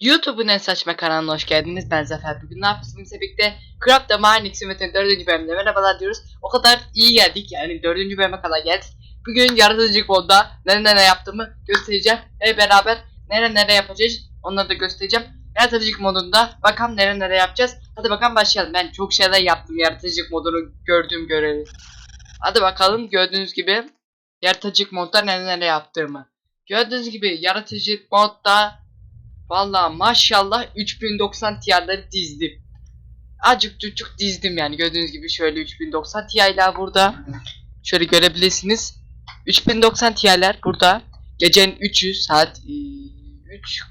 YouTube'un en saçma kanalına hoş geldiniz. Ben Zafer. Bugün ne yapıyoruz? Bizimle birlikte Craft the Mine X'imetin 4. bölümünde merhabalar diyoruz. O kadar iyi geldik yani 4. bölüme kadar geldik. Bugün yaratıcılık modda nere nere yaptığımı göstereceğim. Hep beraber nere nere yapacağız onları da göstereceğim. Yaratıcılık modunda bakalım nere nere yapacağız. Hadi bakalım başlayalım. Ben çok şeyler yaptım yaratıcılık modunu gördüğüm görevi. Hadi bakalım gördüğünüz gibi yaratıcılık modda nere nere yaptığımı. Gördüğünüz gibi yaratıcılık modda Vallahi maşallah 3090 Ti'leri dizdim. Acık çocuk dizdim yani gördüğünüz gibi şöyle 3090 Ti'ler burada. Şöyle görebilirsiniz. 3090 Ti'ler burada. Gecenin 3'ü saat 3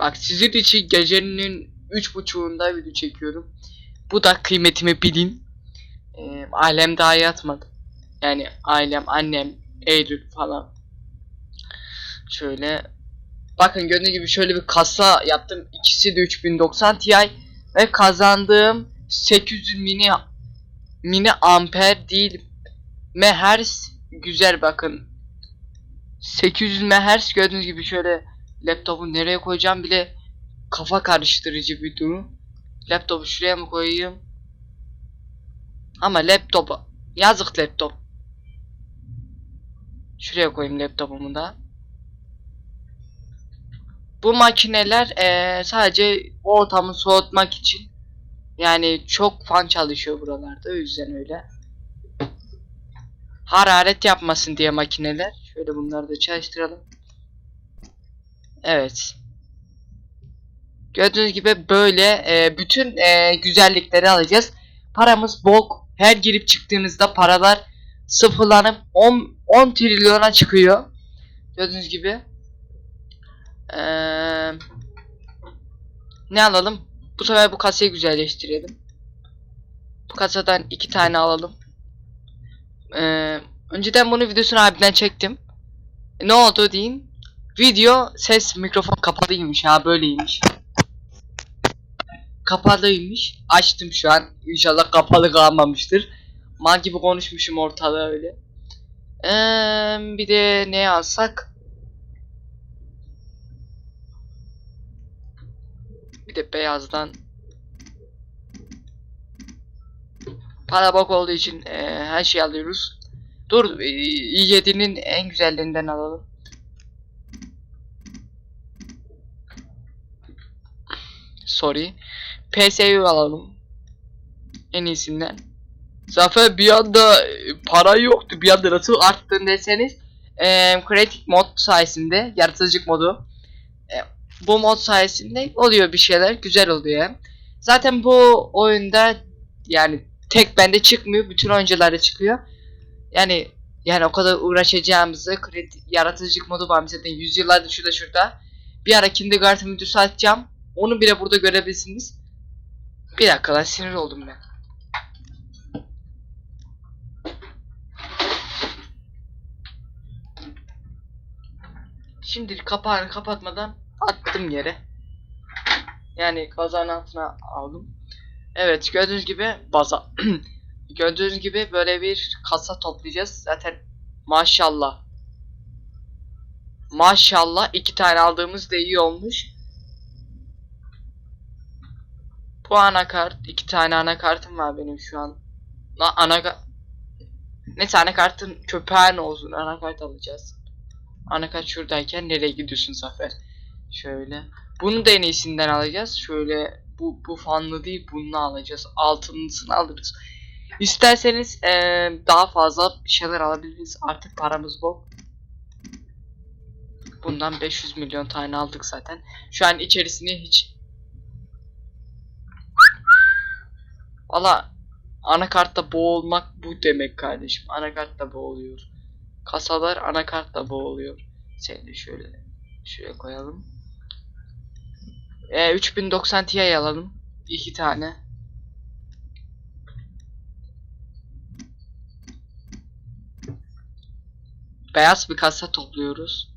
Bak sizin için gecenin 3.30'unda video çekiyorum. Bu da kıymetimi bilin. Ee, ailem daha yatmadı. Yani ailem, annem, Eylül falan. Şöyle Bakın gördüğünüz gibi şöyle bir kasa yaptım. İkisi de 3090 Ti ve kazandığım 800 mini mini amper değil mehertz güzel bakın. 800 mehertz gördüğünüz gibi şöyle laptopu nereye koyacağım bile kafa karıştırıcı bir durum. Laptopu şuraya mı koyayım? Ama laptopu yazık laptop. Şuraya koyayım laptopumu da. Bu makineler eee, sadece ortamı soğutmak için yani çok fan çalışıyor buralarda o yüzden öyle. Hararet yapmasın diye makineler. Şöyle bunları da çalıştıralım. Evet. Gördüğünüz gibi böyle eee, bütün eee, güzellikleri alacağız. Paramız bol. Her girip çıktığınızda paralar sıfırlanıp 10, 10 trilyona çıkıyor. Gördüğünüz gibi. Eee, ne alalım? Bu sefer bu kasayı güzelleştirelim. Bu kasadan iki tane alalım. Eee, önceden bunu videosunu abiden çektim. E, ne oldu deyin. Video ses mikrofon kapalıymış ha böyleymiş. Kapalıymış. Açtım şu an. İnşallah kapalı kalmamıştır. Mal gibi konuşmuşum ortalığı öyle. Eee, bir de ne alsak? Bir de beyazdan para bok olduğu için eee, her şeyi alıyoruz. Dur eee, i7'nin en güzellerinden alalım. Sorry. PSU alalım. En iyisinden. Zafer bir anda e, para yoktu. Bir anda nasıl arttın deseniz eee Creative mod sayesinde yaratıcılık modu bu mod sayesinde oluyor bir şeyler güzel oluyor. Zaten bu oyunda yani tek bende çıkmıyor bütün oyuncularda çıkıyor. Yani yani o kadar uğraşacağımızı kredi, yaratıcılık modu var zaten yüzyıllardır şurada şurada. Bir ara kindergarten videosu açacağım. Onu bile burada görebilirsiniz. Bir dakika lan sinir oldum ben. Şimdi kapağını kapatmadan attım yere. Yani kazanın altına aldım. Evet gördüğünüz gibi baza gördüğünüz gibi böyle bir kasa toplayacağız. Zaten maşallah. Maşallah iki tane aldığımız da iyi olmuş. Bu anakart iki tane anakartım var benim şu an. La anakart Neyse anakartın köpeğin olsun anakart alacağız. Anakart şuradayken nereye gidiyorsun Zafer? Şöyle. Bunu da en iyisinden alacağız. Şöyle bu bu fanlı değil bunu alacağız. Altınlısını alırız. İsterseniz eee, daha fazla şeyler alabiliriz. Artık paramız bol. Bundan 500 milyon tane aldık zaten. Şu an içerisini hiç Valla anakartta boğulmak bu demek kardeşim. Anakartta boğuluyor. Kasalar anakartta boğuluyor. Seni şöyle şuraya koyalım. E, 3090 Ti alalım. iki tane. Beyaz bir kasa topluyoruz.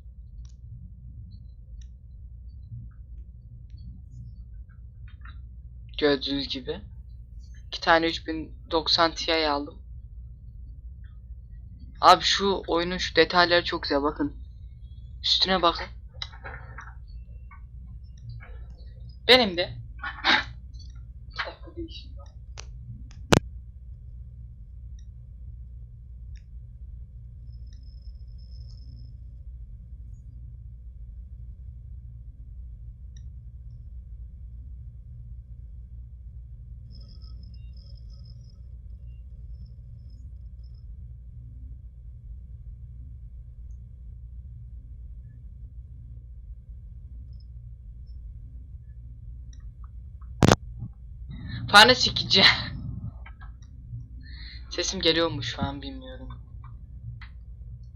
Gördüğünüz gibi. iki tane 3090 Ti aldım. Abi şu oyunun şu detayları çok güzel bakın. Üstüne bakın. Benim de. Fare sikici. Sesim geliyor mu şu an bilmiyorum.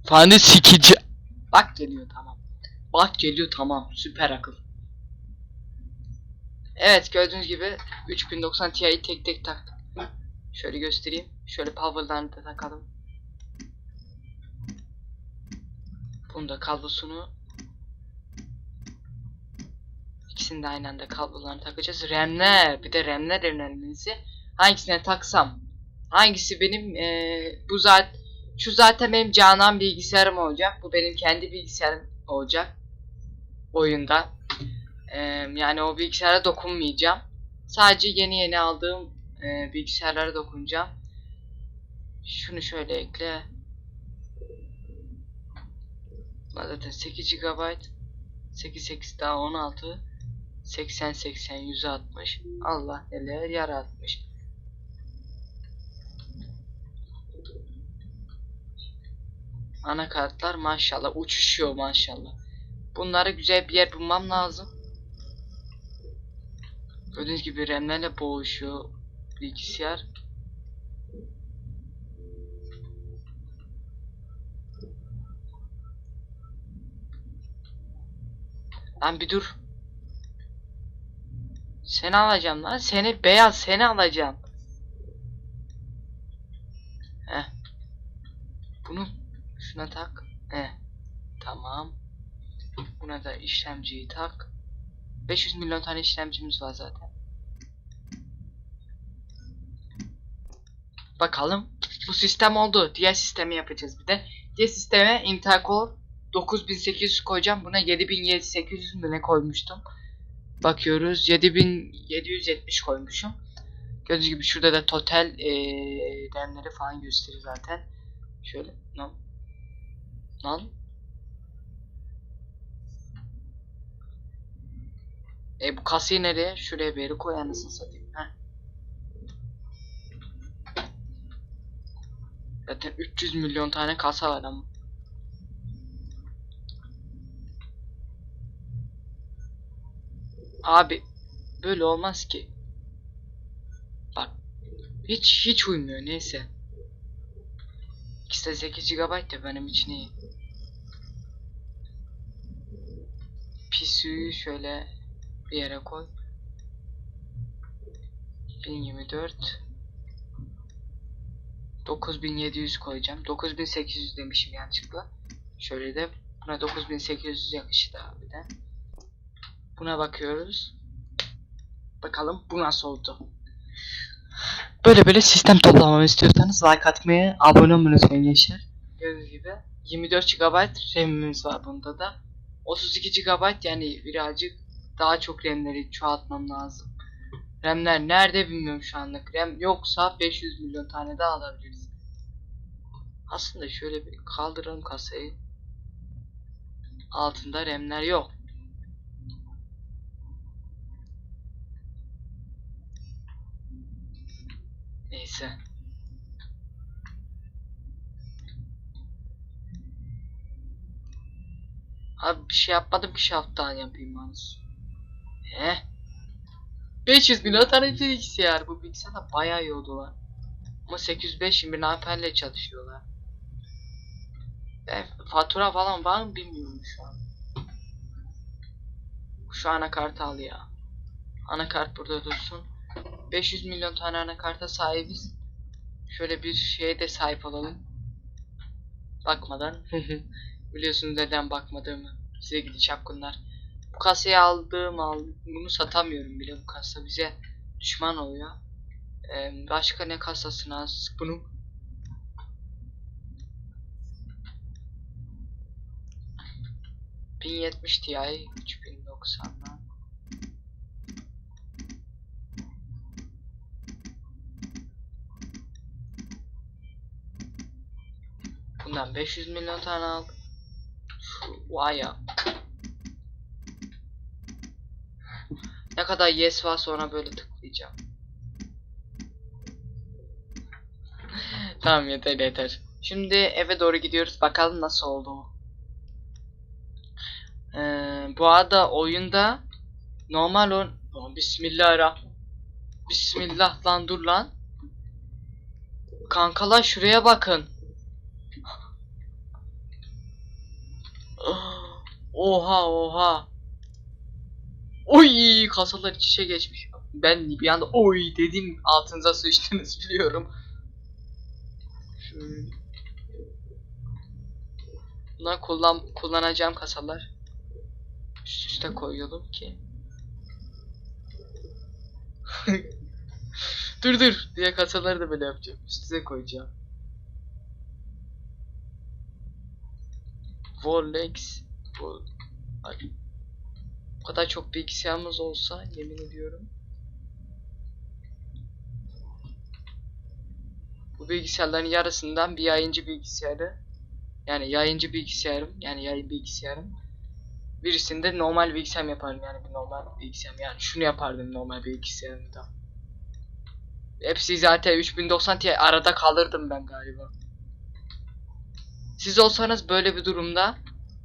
Fare sikici. Bak geliyor tamam. Bak geliyor tamam. Süper akıl. Evet gördüğünüz gibi 3090 Ti'yi tek tek taktım. Şöyle göstereyim. Şöyle power'larını da takalım. Bunu da kablosunu İkisini de aynı anda kablolarını takacağız. RAM'ler, bir de RAM'ler önemlisi. Hangisine taksam? Hangisi benim eee, bu zaten şu zaten benim Canan bilgisayarım olacak. Bu benim kendi bilgisayarım olacak. Oyunda. Eee, yani o bilgisayara dokunmayacağım. Sadece yeni yeni aldığım eee, bilgisayarlara dokunacağım. Şunu şöyle ekle. Zaten 8 GB 8 8 daha 16 80 80 160 Allah neler yaratmış. Anakartlar maşallah uçuşuyor maşallah. Bunlara güzel bir yer bulmam lazım. Gördüğünüz gibi RAM'lerle boğuşuyor bilgisayar. Lan bir dur. Seni alacağım lan. Seni beyaz seni alacağım. Heh. Bunu şuna tak. Heh. Tamam. Buna da işlemciyi tak. 500 milyon tane işlemcimiz var zaten. Bakalım. Bu sistem oldu. Diğer sistemi yapacağız bir de. Diğer sisteme Intel Core 9800 koyacağım. Buna 7800 mi ne koymuştum. Bakıyoruz 7770 koymuşum. Gördüğünüz gibi şurada da total eee RAM'leri falan gösteriyor zaten. Şöyle lan. Lan. E bu kasayı nereye? Şuraya bir yere koy anasını satayım. Heh. Zaten 300 milyon tane kasa var ama. Abi böyle olmaz ki. Bak hiç hiç uymuyor neyse. İkisi de 8 GB de benim için iyi. PSU'yu şöyle bir yere koy. 1024 9700 koyacağım. 9800 demişim yanlışlıkla. Şöyle de buna 9800 yakıştı abi de. Buna bakıyoruz. Bakalım bu nasıl oldu. Böyle böyle sistem toplamamı istiyorsanız like atmayı, abone olmayı unutmayın gençler. Gördüğünüz gibi 24 GB RAM'imiz var bunda da. 32 GB yani birazcık daha çok RAM'leri çoğaltmam lazım. RAM'ler nerede bilmiyorum şu anlık. RAM yoksa 500 milyon tane daha alabiliriz. Aslında şöyle bir kaldıralım kasayı. Altında RAM'ler yok. Neyse. Abi bir şey yapmadım ki şafttan yapayım yalnız. He? 500 milyon tane bilgisayar. Bu bilgisayar da bayağı iyi oldu lan. Ama 805 bin amperle çalışıyorlar. Ben fatura falan var mı bilmiyorum şu an. Şu anakart al ya. Anakart burada dursun. 500 milyon tane anakarta sahibiz. Şöyle bir şeye de sahip olalım. Bakmadan. Biliyorsunuz neden bakmadığımı. Size gidi çapkınlar. Bu kasayı aldığım al bunu satamıyorum bile bu kasa bize düşman oluyor. Ee, başka ne kasasına bunu ...1070 Ti 3090'dan Şundan 500 milyon tane al. Vay ya. Ne kadar yes var sonra böyle tıklayacağım. tamam yeter yeter. Şimdi eve doğru gidiyoruz. Bakalım nasıl oldu. Ee, bu arada oyunda normal on... Lan Bismillahirrahmanirrahim. Bismillah lan dur lan. Kankalar şuraya bakın. Oha oha. Oy kasalar iç içe geçmiş. Ben bir anda oy dedim altınıza sıçtınız biliyorum. Şöyle. Kullan kullanacağım kasalar. Üst üste koyuyordum ki. dur dur diye kasaları da böyle yapacağım. Üst üste koyacağım. Volex Ay. O kadar çok bilgisayarımız olsa yemin ediyorum. Bu bilgisayarların yarısından bir yayıncı bilgisayarı yani yayıncı bilgisayarım yani yayın bilgisayarım birisinde normal bilgisayarım yaparım yani bir normal bilgisayarım yani şunu yapardım normal bilgisayarımda. Hepsi zaten 3090 Ti arada kalırdım ben galiba. Siz olsanız böyle bir durumda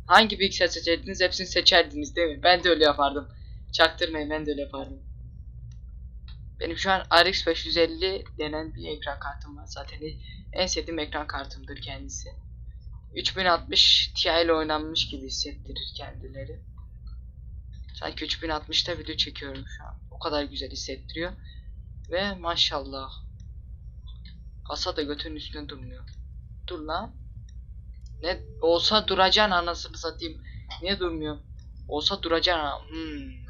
hangi bilgisayar seçerdiniz hepsini seçerdiniz değil mi? Ben de öyle yapardım. Çaktırmayın ben de öyle yapardım. Benim şu an RX 550 denen bir ekran kartım var. Zaten en sevdiğim ekran kartımdır kendisi. 3060 Ti ile oynanmış gibi hissettirir kendileri. Sanki 3060'ta video çekiyorum şu an. O kadar güzel hissettiriyor. Ve maşallah. Kasa da götünün üstüne durmuyor. Dur lan. Ne olsa duracaksın anasını satayım. Niye durmuyor? Olsa duracaksın ha. Hmm.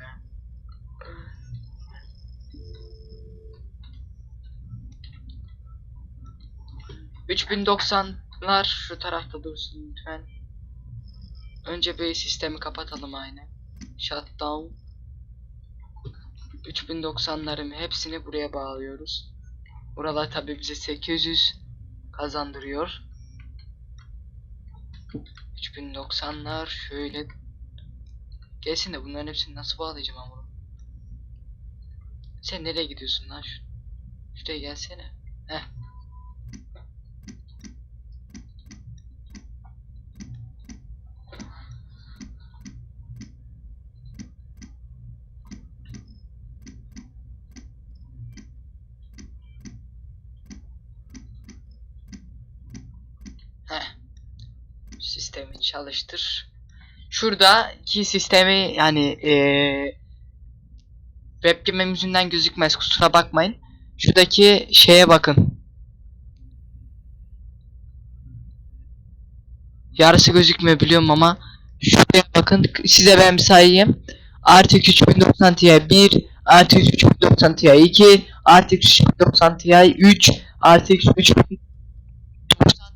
...3090'lar şu tarafta dursun lütfen. Önce bir sistemi kapatalım aynı. Shutdown. 3090'ların hepsini buraya bağlıyoruz. Buralar tabi bize 800 kazandırıyor. 3090'lar şöyle Gelsin de bunların hepsini nasıl bağlayacağım ama bunu? Sen nereye gidiyorsun lan şu? Şuraya gelsene. Heh. Sistemi çalıştır. Şuradaki sistemi yani eee webcam'im yüzünden gözükmez kusura bakmayın. Şuradaki şeye bakın. Yarısı gözükmüyor biliyorum ama şuraya bakın size ben sayayım. RTX 3090 Ti 1, RTX 3090 Ti 2, RTX 3090 Ti 3, RTX 3090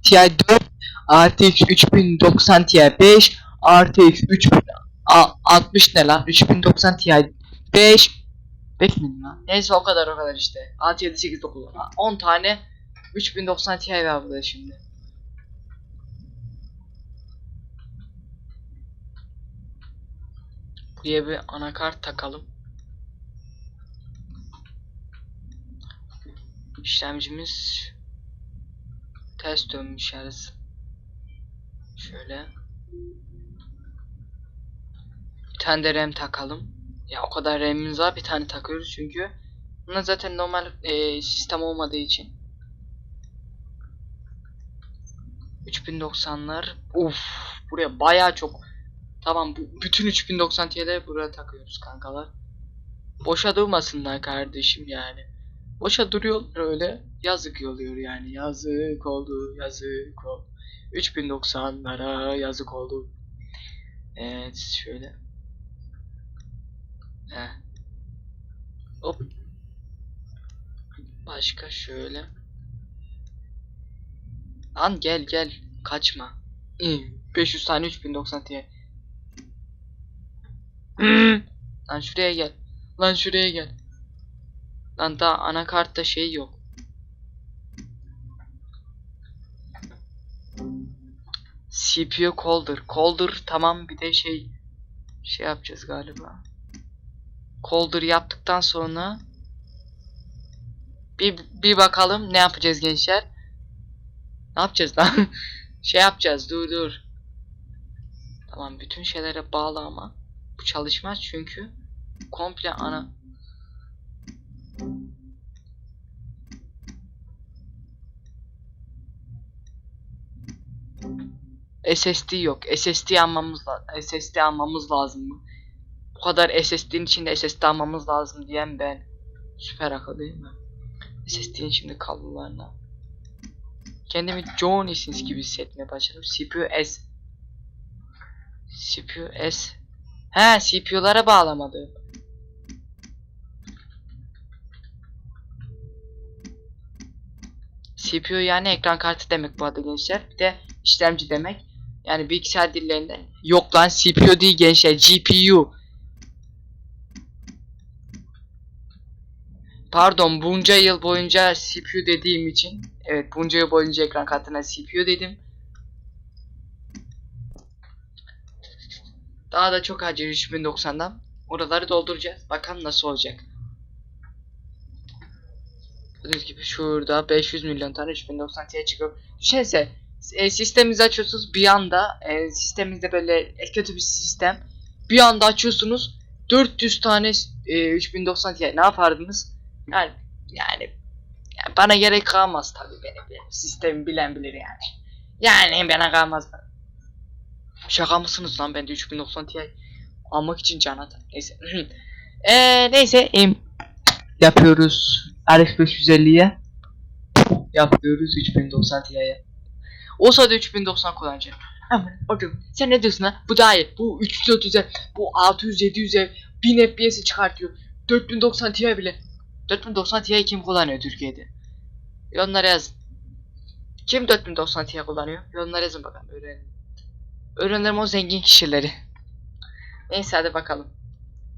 Ti 4, RTX 3090 Ti 5, RTX 3060 ne lan? 3090 Ti 5 5 mi lan? Neyse o kadar o kadar işte. 6 7 8 9 10 tane 3090 Ti var burada şimdi. Buraya bir anakart takalım. İşlemcimiz ters dönmüş yarısı. Şöyle. Bir tane de RAM takalım. Ya o kadar RAM'imiz var bir tane takıyoruz çünkü buna zaten normal e, sistem olmadığı için. 3090'lar. Uf, buraya bayağı çok. Tamam bu bütün 3090 Ti'leri buraya takıyoruz kankalar. Boşa durmasınlar kardeşim yani. Boşa duruyorlar öyle. Yazık oluyor yani. Yazık oldu, yazık oldu. 3090'lara yazık oldu. Evet şöyle. Heh. Hop. Başka şöyle. Lan gel gel. Kaçma. İyi. 500 tane 3090 Ti. Lan şuraya gel. Lan şuraya gel. Lan daha anakartta şey yok. CPU Colder. Colder tamam bir de şey şey yapacağız galiba. Colder yaptıktan sonra bir, bir bakalım ne yapacağız gençler. Ne yapacağız lan? şey yapacağız dur dur. Tamam bütün şeylere bağlı ama bu çalışmaz çünkü komple ana SSD yok. SSD almamız. SSD almamız lazım mı? Bu kadar SSD'nin içinde SSD almamız lazım diyen ben. Süper akıl değil mi? SSD'nin içinde kablolarına. Kendimi John Sins gibi hissetmeye başladım. CPU S. CPU S. He CPU'lara bağlamadım. CPU yani ekran kartı demek bu arada gençler. Bir de işlemci demek. Yani bilgisayar dillerinde. Yok lan CPU değil gençler. GPU. Pardon bunca yıl boyunca CPU dediğim için. Evet bunca yıl boyunca ekran kartına CPU dedim. Daha da çok acil 3090'dan. Oraları dolduracağız. Bakalım nasıl olacak. Gördüğünüz gibi şurada 500 milyon tane 3090 Ti çıkıyor. Düşünsene e, sisteminizi açıyorsunuz bir anda e, sisteminizde böyle kötü bir sistem. Bir anda açıyorsunuz 400 tane e, 3090 Ti ne yapardınız? Yani yani, yani bana gerek kalmaz tabii benim, benim sistemi bilen bilir yani. Yani bana kalmaz. Şaka mısınız lan ben de 3090 Ti almak için can atar. Neyse. Eee neyse em yapıyoruz. RX 550'ye yapıyoruz 3090 Ti'ye. Olsa da 3090 kullanacağım. Ama hocam sen ne diyorsun ha? Bu daha iyi. Bu 330'e, bu 600 700'e 1000 FPS çıkartıyor. 4090 Ti bile. 4090 Ti kim kullanıyor Türkiye'de? Yorumlara yazın. Kim 4090 Ti kullanıyor? Yorumlara yazın bakalım. Öğrenin. Öğrenelim o zengin kişileri. Neyse hadi bakalım.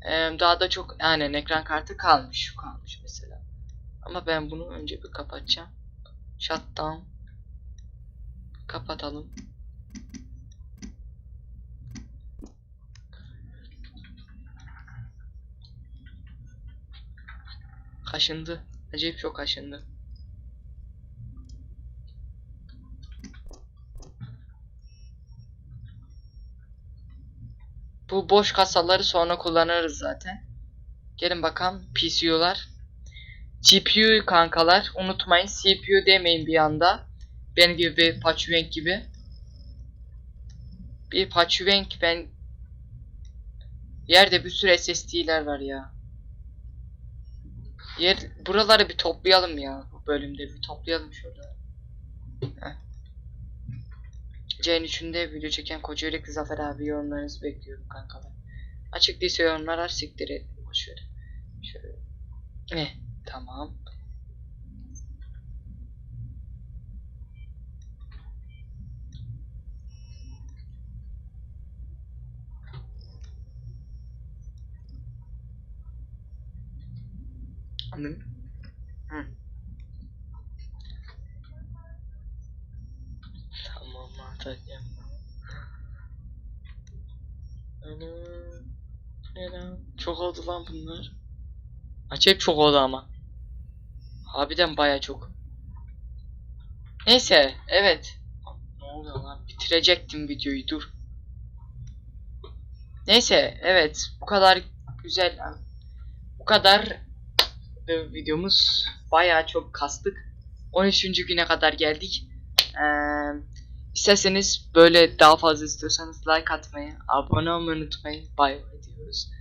Ee, daha da çok yani ekran kartı kalmış. Kalmış mesela. Ama ben bunu önce bir kapatacağım. Shutdown. Kapatalım. Kaşındı. Acayip çok kaşındı. Bu boş kasaları sonra kullanırız zaten. Gelin bakalım PCU'lar. GPU kankalar unutmayın CPU demeyin bir anda. Benim gibi bir Pachuenk gibi. Bir Pachuenk ben Yerde bir sürü SSD'ler var ya. Yer buraları bir toplayalım ya bu bölümde bir toplayalım şurada. C'nin içinde video çeken koca yürekli Zafer abi yorumlarınızı bekliyorum kankalar. Açık değilse yorumlar siktir et. Şöyle. Şöyle. Ne? Tamam. Anladın? Hı. Tamam atacağım. Ana. Ne lan? Çok oldu lan bunlar. Acayip çok oldu ama. Harbiden baya çok. Neyse evet. Ne oluyor lan? Bitirecektim videoyu dur. Neyse evet bu kadar güzel bu kadar e, videomuz baya çok kastık. 13. güne kadar geldik. Ee, isterseniz böyle daha fazla istiyorsanız like atmayı, abone olmayı unutmayın. Bay bay diyoruz.